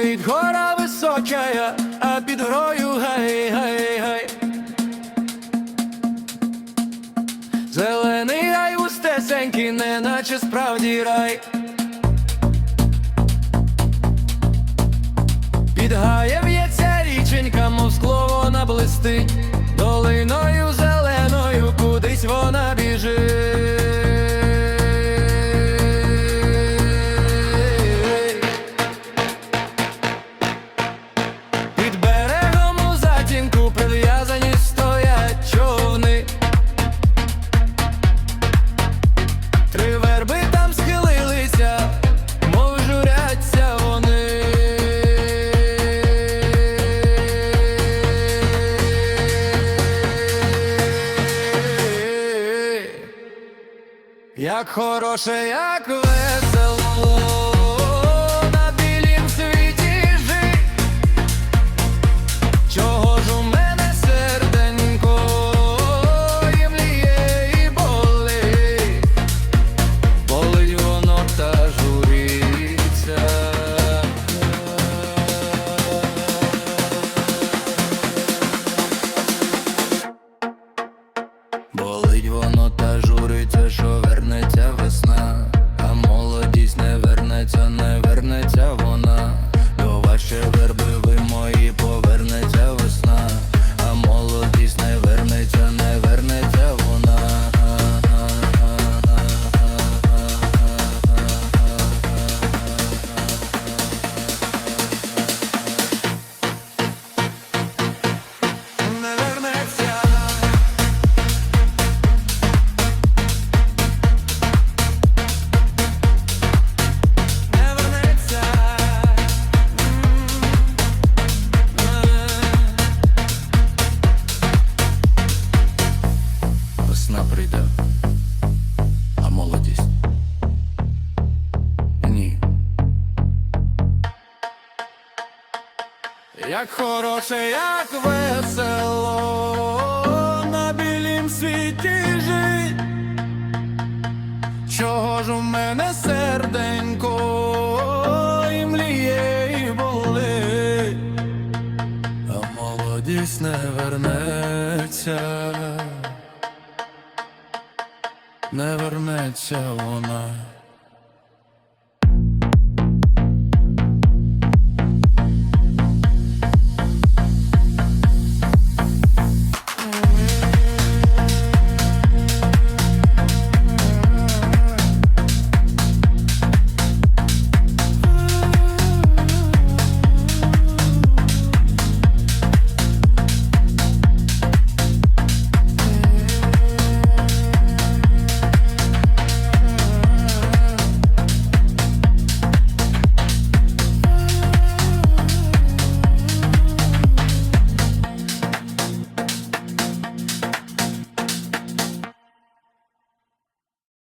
Стоїть гора висока, а під грою гай, гай, гай. Зелений гай густесенький, неначе справді рай. Під гаєм в'ється річенька, мов скло вона блистить, долиною зеленою кудись вона біжить. Як хороше, як весело Як хороше, як весело на білім світі жить. Чого ж у мене серденько і мліє, і болить, а молодість не вернеться, не вернеться вона.